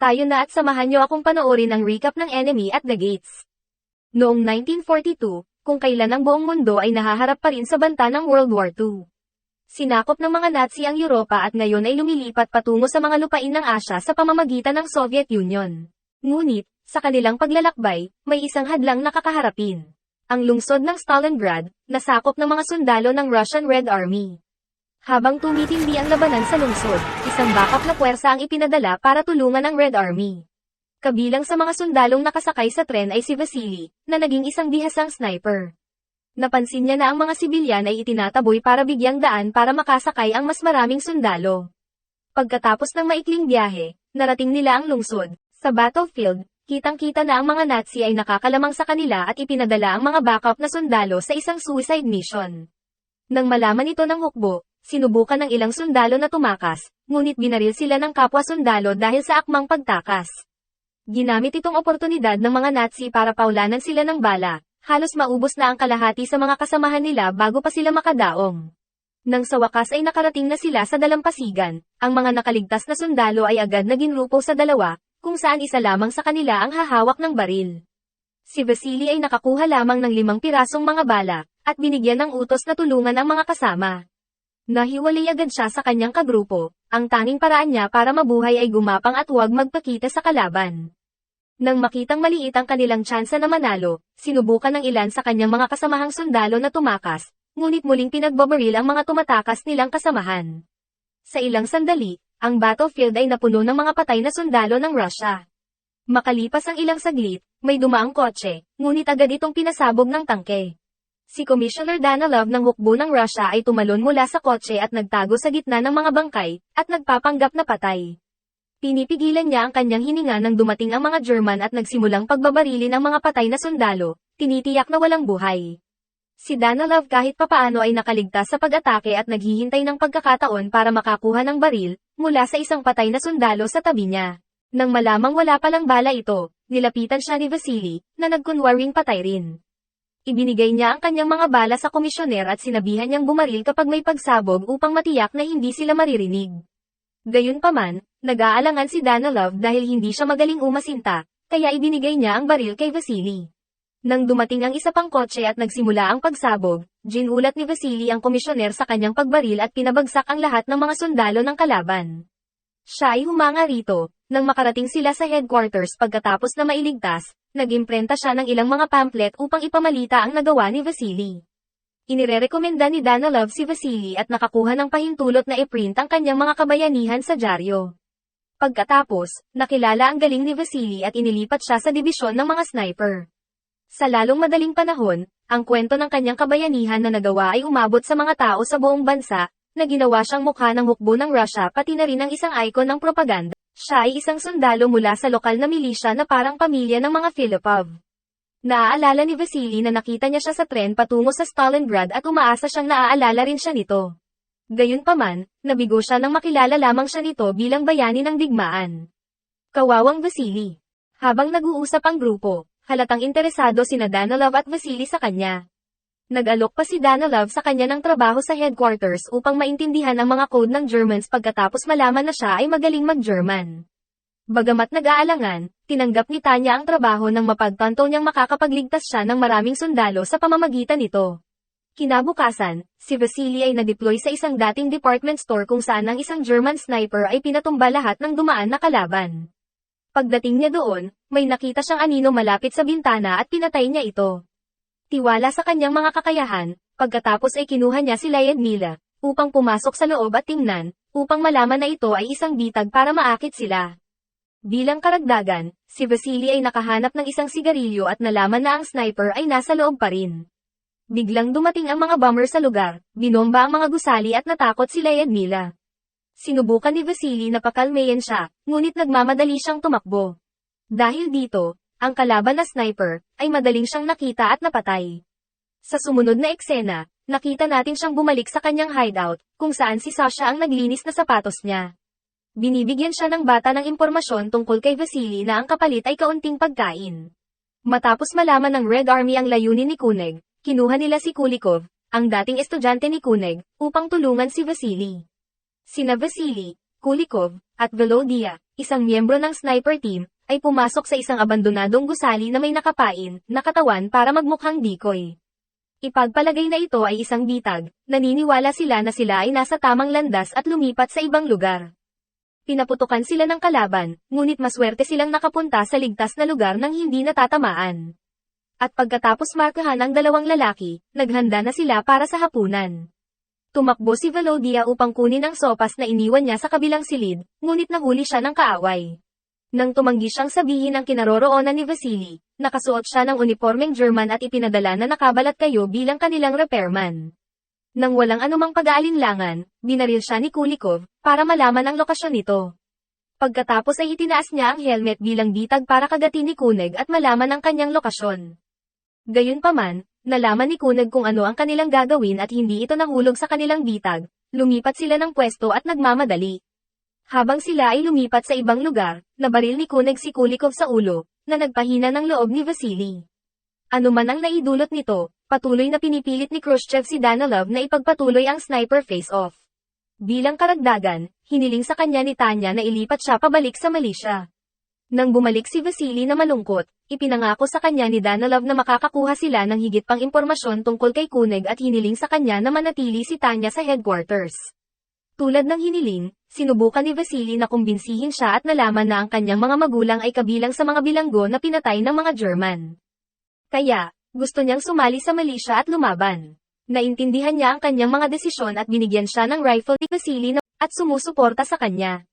Tayo na at samahan niyo akong panoorin ang recap ng Enemy at the Gates. Noong 1942, kung kailan ang buong mundo ay nahaharap pa rin sa banta ng World War II. Sinakop ng mga Nazi ang Europa at ngayon ay lumilipat patungo sa mga lupain ng Asya sa pamamagitan ng Soviet Union. Ngunit, sa kanilang paglalakbay, may isang hadlang na kakaharapin. Ang lungsod ng Stalingrad, nasakop ng mga sundalo ng Russian Red Army. Habang tumitindi ang labanan sa lungsod, isang backup na puwersa ang ipinadala para tulungan ang Red Army. Kabilang sa mga sundalong nakasakay sa tren ay si Vasily, na naging isang bihasang sniper. Napansin niya na ang mga sibilyan ay itinataboy para bigyang daan para makasakay ang mas maraming sundalo. Pagkatapos ng maikling biyahe, narating nila ang lungsod. Sa battlefield, kitang-kita na ang mga Nazi ay nakakalamang sa kanila at ipinadala ang mga backup na sundalo sa isang suicide mission. Nang malaman ito ng hukbo, sinubukan ng ilang sundalo na tumakas, ngunit binaril sila ng kapwa sundalo dahil sa akmang pagtakas. Ginamit itong oportunidad ng mga Nazi para paulanan sila ng bala, halos maubos na ang kalahati sa mga kasamahan nila bago pa sila makadaong. Nang sa wakas ay nakarating na sila sa dalampasigan, ang mga nakaligtas na sundalo ay agad na ginrupo sa dalawa, kung saan isa lamang sa kanila ang hahawak ng baril. Si Vasily ay nakakuha lamang ng limang pirasong mga bala, at binigyan ng utos na tulungan ang mga kasama. Nahiwalay agad siya sa kanyang kagrupo, ang tanging paraan niya para mabuhay ay gumapang at huwag magpakita sa kalaban. Nang makitang maliit ang kanilang tsansa na manalo, sinubukan ng ilan sa kanyang mga kasamahang sundalo na tumakas, ngunit muling pinagbabaril ang mga tumatakas nilang kasamahan. Sa ilang sandali, ang battlefield ay napuno ng mga patay na sundalo ng Russia. Makalipas ang ilang saglit, may dumaang kotse, ngunit agad itong pinasabog ng tangke. Si Commissioner Danilov ng hukbo ng Russia ay tumalon mula sa kotse at nagtago sa gitna ng mga bangkay, at nagpapanggap na patay. Pinipigilan niya ang kanyang hininga nang dumating ang mga German at nagsimulang pagbabarilin ang mga patay na sundalo, tinitiyak na walang buhay. Si Danilov kahit papaano ay nakaligtas sa pag-atake at naghihintay ng pagkakataon para makakuha ng baril, mula sa isang patay na sundalo sa tabi niya. Nang malamang wala palang bala ito, nilapitan siya ni Vasily, na nagkunwaring patay rin. Ibinigay niya ang kanyang mga bala sa komisyoner at sinabihan niyang bumaril kapag may pagsabog upang matiyak na hindi sila maririnig. Gayunpaman, nag-aalangan si Danilov dahil hindi siya magaling umasinta, kaya ibinigay niya ang baril kay Vasily. Nang dumating ang isa pang kotse at nagsimula ang pagsabog, ginulat ni Vasily ang komisyoner sa kanyang pagbaril at pinabagsak ang lahat ng mga sundalo ng kalaban. Siya ay humanga rito, nang makarating sila sa headquarters pagkatapos na mailigtas, nag-imprenta siya ng ilang mga pamphlet upang ipamalita ang nagawa ni Vasily. Inirerekomenda ni Danilov si Vasily at nakakuha ng pahintulot na iprint ang kanyang mga kabayanihan sa dyaryo. Pagkatapos, nakilala ang galing ni Vasily at inilipat siya sa dibisyon ng mga sniper. Sa lalong madaling panahon, ang kwento ng kanyang kabayanihan na nagawa ay umabot sa mga tao sa buong bansa, na ginawa siyang mukha ng hukbo ng Russia pati na rin ang isang icon ng propaganda. Siya ay isang sundalo mula sa lokal na milisya na parang pamilya ng mga Filipov. Naaalala ni Vasily na nakita niya siya sa tren patungo sa Stalingrad at umaasa siyang naaalala rin siya nito. Gayunpaman, nabigo siya nang makilala lamang siya nito bilang bayani ng digmaan. Kawawang Vasily. Habang nag-uusap ang grupo, halatang interesado sina Danilov at Vasily sa kanya. Nag-alok pa si Danilov sa kanya ng trabaho sa headquarters upang maintindihan ang mga code ng Germans pagkatapos malaman na siya ay magaling mag-German. Bagamat nag-aalangan, tinanggap ni Tanya ang trabaho nang mapagtanto niyang makakapagligtas siya ng maraming sundalo sa pamamagitan nito. Kinabukasan, si Vasily ay na-deploy sa isang dating department store kung saan ang isang German sniper ay pinatumba lahat ng dumaan na kalaban. Pagdating niya doon, may nakita siyang anino malapit sa bintana at pinatay niya ito. Tiwala sa kanyang mga kakayahan, pagkatapos ay kinuha niya si Lyudmila, upang pumasok sa loob at tingnan, upang malaman na ito ay isang bitag para maakit sila. Bilang karagdagan, si Vasily ay nakahanap ng isang sigarilyo at nalaman na ang sniper ay nasa loob pa rin. Biglang dumating ang mga bomber sa lugar, binomba ang mga gusali at natakot sila Yadmila. Sinubukan ni Vasily na pakalmayan siya, ngunit nagmamadali siyang tumakbo. Dahil dito, ang kalaban na sniper, ay madaling siyang nakita at napatay. Sa sumunod na eksena, nakita natin siyang bumalik sa kanyang hideout, kung saan si Sasha ang naglinis na sapatos niya. Binibigyan siya ng bata ng impormasyon tungkol kay Vasily na ang kapalit ay kaunting pagkain. Matapos malaman ng Red Army ang layunin ni Kuneg, kinuha nila si Kulikov, ang dating estudyante ni Kuneg, upang tulungan si Vasily. Sina Vasily, Kulikov, at Velodia, isang miyembro ng sniper team, ay pumasok sa isang abandonadong gusali na may nakapain, na katawan para magmukhang decoy. Ipagpalagay na ito ay isang bitag, naniniwala sila na sila ay nasa tamang landas at lumipat sa ibang lugar. Pinaputukan sila ng kalaban, ngunit maswerte silang nakapunta sa ligtas na lugar nang hindi natatamaan. At pagkatapos markahan ang dalawang lalaki, naghanda na sila para sa hapunan. Tumakbo si Velodia upang kunin ang sopas na iniwan niya sa kabilang silid, ngunit nahuli siya ng kaaway. Nang tumanggi siyang sabihin ang kinaroroonan ni Vasily, nakasuot siya ng uniformeng German at ipinadala na nakabalat kayo bilang kanilang repairman. Nang walang anumang pag-aalinlangan, binaril siya ni Kulikov, para malaman ang lokasyon nito. Pagkatapos ay itinaas niya ang helmet bilang bitag para kagatin ni Kuneg at malaman ang kanyang lokasyon. Gayunpaman, nalaman ni Kuneg kung ano ang kanilang gagawin at hindi ito nahulog sa kanilang bitag, lumipat sila ng pwesto at nagmamadali. Habang sila ay lumipat sa ibang lugar, nabaril ni Kuneg si Kulikov sa ulo, na nagpahina ng loob ni Vasily. Ano man ang naidulot nito, patuloy na pinipilit ni Khrushchev si Danilov na ipagpatuloy ang sniper face-off. Bilang karagdagan, hiniling sa kanya ni Tanya na ilipat siya pabalik sa Malaysia. Nang bumalik si Vasily na malungkot, ipinangako sa kanya ni Danilov na makakakuha sila ng higit pang impormasyon tungkol kay Kuneg at hiniling sa kanya na manatili si Tanya sa headquarters. Tulad ng hiniling, sinubukan ni Vasily na kumbinsihin siya at nalaman na ang kanyang mga magulang ay kabilang sa mga bilanggo na pinatay ng mga German. Kaya, gusto niyang sumali sa Malaysia at lumaban. Naintindihan niya ang kanyang mga desisyon at binigyan siya ng rifle ni Vasily na at sumusuporta sa kanya.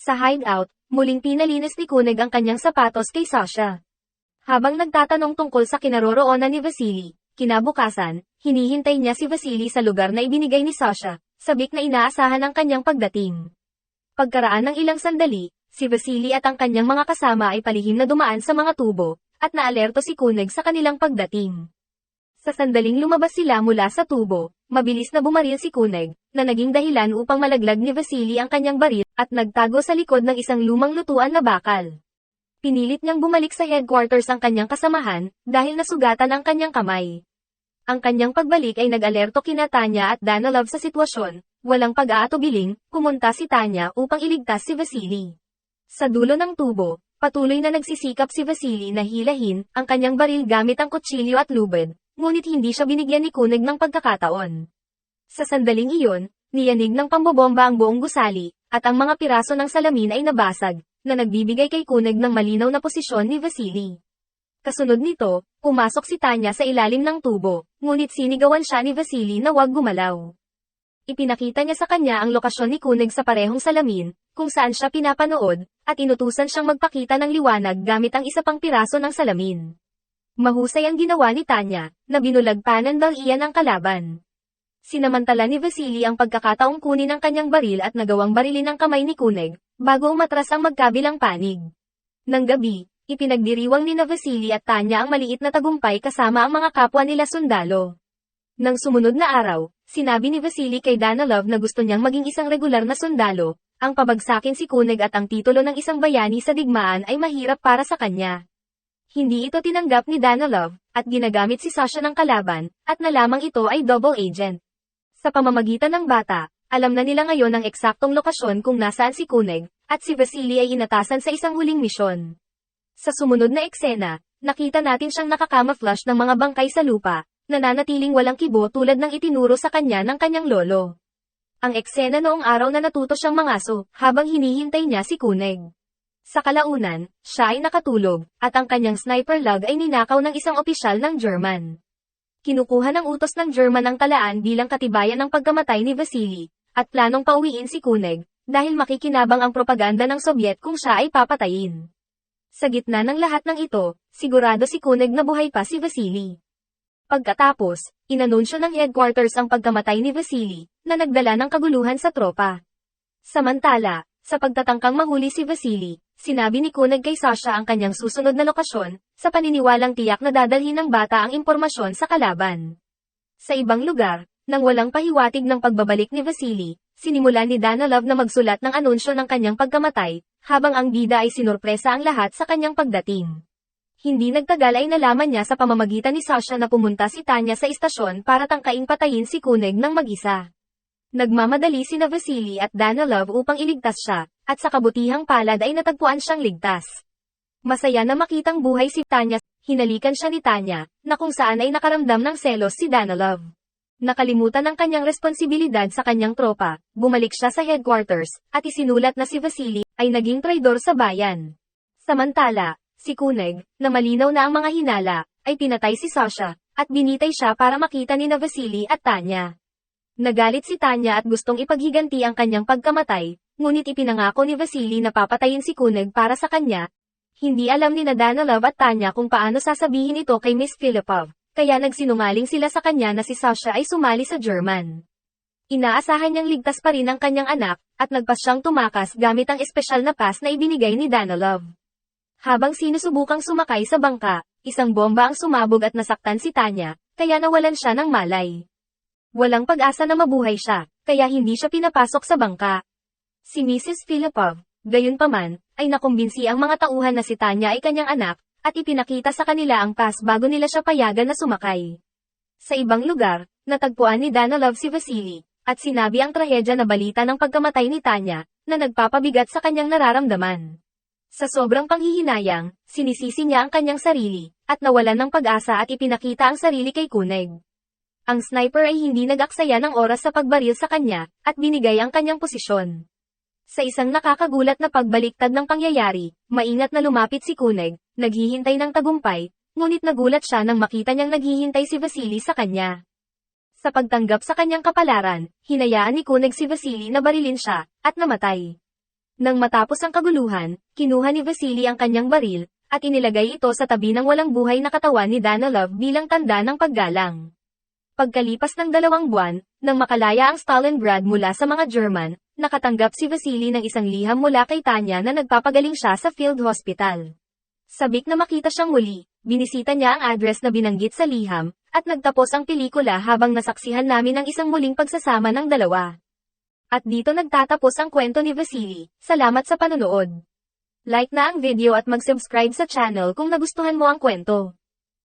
Sa hideout, muling pinalinis ni Kuneg ang kanyang sapatos kay Sasha. Habang nagtatanong tungkol sa kinaroroonan ni Vasily, kinabukasan, hinihintay niya si Vasily sa lugar na ibinigay ni Sasha, sabik na inaasahan ang kanyang pagdating. Pagkaraan ng ilang sandali, si Vasily at ang kanyang mga kasama ay palihim na dumaan sa mga tubo, at naalerto si Kuneg sa kanilang pagdating. Sa sandaling lumabas sila mula sa tubo, mabilis na bumaril si Kuneg, na naging dahilan upang malaglag ni Vasily ang kanyang baril, at nagtago sa likod ng isang lumang lutuan na bakal. Pinilit niyang bumalik sa headquarters ang kanyang kasamahan, dahil nasugatan ang kanyang kamay. Ang kanyang pagbalik ay nag-alerto kina Tanya at Danilov sa sitwasyon, walang pag-aatubiling, pumunta si Tanya upang iligtas si Vasily. Sa dulo ng tubo, patuloy na nagsisikap si Vasily na hilahin ang kanyang baril gamit ang kutsilyo at lubid, ngunit hindi siya binigyan ni Kuneg ng pagkakataon. Sa sandaling iyon, niyanig ng pambobomba ang buong gusali, at ang mga piraso ng salamin ay nabasag, na nagbibigay kay Kuneg ng malinaw na posisyon ni Vasily. Kasunod nito, pumasok si Tanya sa ilalim ng tubo, ngunit sinigawan siya ni Vasily na huwag gumalaw. Ipinakita niya sa kanya ang lokasyon ni Kuneg sa parehong salamin, kung saan siya pinapanood, at inutusan siyang magpakita ng liwanag gamit ang isa pang piraso ng salamin. Mahusay ang ginawa ni Tanya, na binulagpanan daw iyan ang kalaban. Sinamantala ni Vasily ang pagkakataong kunin ang kanyang baril at nagawang barilin ang kamay ni Kuneg, bago umatras ang magkabilang panig. Nang gabi, ipinagdiriwang ni Vasily at Tanya ang maliit na tagumpay kasama ang mga kapwa nila sundalo. Nang sumunod na araw, sinabi ni Vasily kay Danilov na gusto niyang maging isang regular na sundalo, ang pabagsakin si Kuneg at ang titulo ng isang bayani sa digmaan ay mahirap para sa kanya. Hindi ito tinanggap ni Danilov, at ginagamit si Sasha ng kalaban, at nalamang ito ay double agent. Sa pamamagitan ng bata, alam na nila ngayon ang eksaktong lokasyon kung nasaan si Kuneg, at si Vasily ay inatasan sa isang huling misyon. Sa sumunod na eksena, nakita natin siyang nakakama-flush ng mga bangkay sa lupa, nananatiling walang kibo tulad ng itinuro sa kanya ng kanyang lolo. Ang eksena noong araw na natuto siyang mangaso, habang hinihintay niya si Kuneg. Sa kalaunan, siya ay nakatulog, at ang kanyang sniper log ay ninakaw ng isang opisyal ng German. Kinukuha ng utos ng German ang talaan bilang katibayan ng pagkamatay ni Vasily, at planong pauwiin si Kuneg, dahil makikinabang ang propaganda ng Soviet kung siya ay papatayin. Sa gitna ng lahat ng ito, sigurado si Kuneg na buhay pa si Vasily. Pagkatapos, inanunsyo ng headquarters ang pagkamatay ni Vasily, na nagdala ng kaguluhan sa tropa. Samantala, sa pagtatangkang mahuli si Vasily, sinabi ni Kuneg kay Sasha ang kanyang susunod na lokasyon, sa paniniwalang tiyak na dadalhin ng bata ang impormasyon sa kalaban. Sa ibang lugar, nang walang pahiwatig ng pagbabalik ni Vasily, sinimulan ni Danilov na magsulat ng anunsyo ng kanyang pagkamatay, habang ang bida ay sinurpresa ang lahat sa kanyang pagdating. Hindi nagtagal ay nalaman niya sa pamamagitan ni Sasha na pumunta si Tanya sa istasyon para tangkaing patayin si Kuneg ng mag-isa. Nagmamadali sina Vasily at Danilov upang iligtas siya, at sa kabutihang palad ay natagpuan siyang ligtas. Masaya na makitang buhay si Tanya, hinalikan siya ni Tanya, na kung saan ay nakaramdam ng selos si Danilov. Nakalimutan ang kanyang responsibilidad sa kanyang tropa, bumalik siya sa headquarters, at isinulat na si Vasily, ay naging traidor sa bayan. Samantala, si Kuneg, na malinaw na ang mga hinala, ay pinatay si Sasha, at binitay siya para makita ni na Vasily at Tanya. Nagalit si Tanya at gustong ipaghiganti ang kanyang pagkamatay, ngunit ipinangako ni Vasily na papatayin si Kuneg para sa kanya. Hindi alam ni Nadanilov at Tanya kung paano sasabihin ito kay Miss Filipov, kaya nagsinungaling sila sa kanya na si Sasha ay sumali sa German. Inaasahan niyang ligtas pa rin ang kanyang anak, at nagpas siyang tumakas gamit ang espesyal na pass na ibinigay ni Danilov. Habang sinusubukang sumakay sa bangka, isang bomba ang sumabog at nasaktan si Tanya, kaya nawalan siya ng malay. Walang pag-asa na mabuhay siya, kaya hindi siya pinapasok sa bangka. Si Mrs. Filipov, gayunpaman, ay nakumbinsi ang mga tauhan na si Tanya ay kanyang anak, at ipinakita sa kanila ang pass bago nila siya payagan na sumakay. Sa ibang lugar, natagpuan ni Danilov si Vasily, at sinabi ang trahedya na balita ng pagkamatay ni Tanya, na nagpapabigat sa kanyang nararamdaman. Sa sobrang panghihinayang, sinisisi niya ang kanyang sarili, at nawalan ng pag-asa at ipinakita ang sarili kay Kuneg. Ang sniper ay hindi nag-aksaya ng oras sa pagbaril sa kanya, at binigay ang kanyang posisyon. Sa isang nakakagulat na pagbaliktad ng pangyayari, maingat na lumapit si Kuneg, naghihintay ng tagumpay, ngunit nagulat siya nang makita niyang naghihintay si Vasily sa kanya. Sa pagtanggap sa kanyang kapalaran, hinayaan ni Kuneg si Vasily na barilin siya, at namatay. Nang matapos ang kaguluhan, kinuha ni Vasily ang kanyang baril, at inilagay ito sa tabi ng walang buhay na katawan ni Danilov bilang tanda ng paggalang. Pagkalipas ng dalawang buwan, nang makalaya ang Stalingrad mula sa mga German, nakatanggap si Vasily ng isang liham mula kay Tanya na nagpapagaling siya sa field hospital. Sabik na makita siyang muli, binisita niya ang address na binanggit sa liham, at nagtapos ang pelikula habang nasaksihan namin ang isang muling pagsasama ng dalawa. At dito nagtatapos ang kwento ni Vasily. Salamat sa panonood. Like na ang video at mag-subscribe sa channel kung nagustuhan mo ang kwento.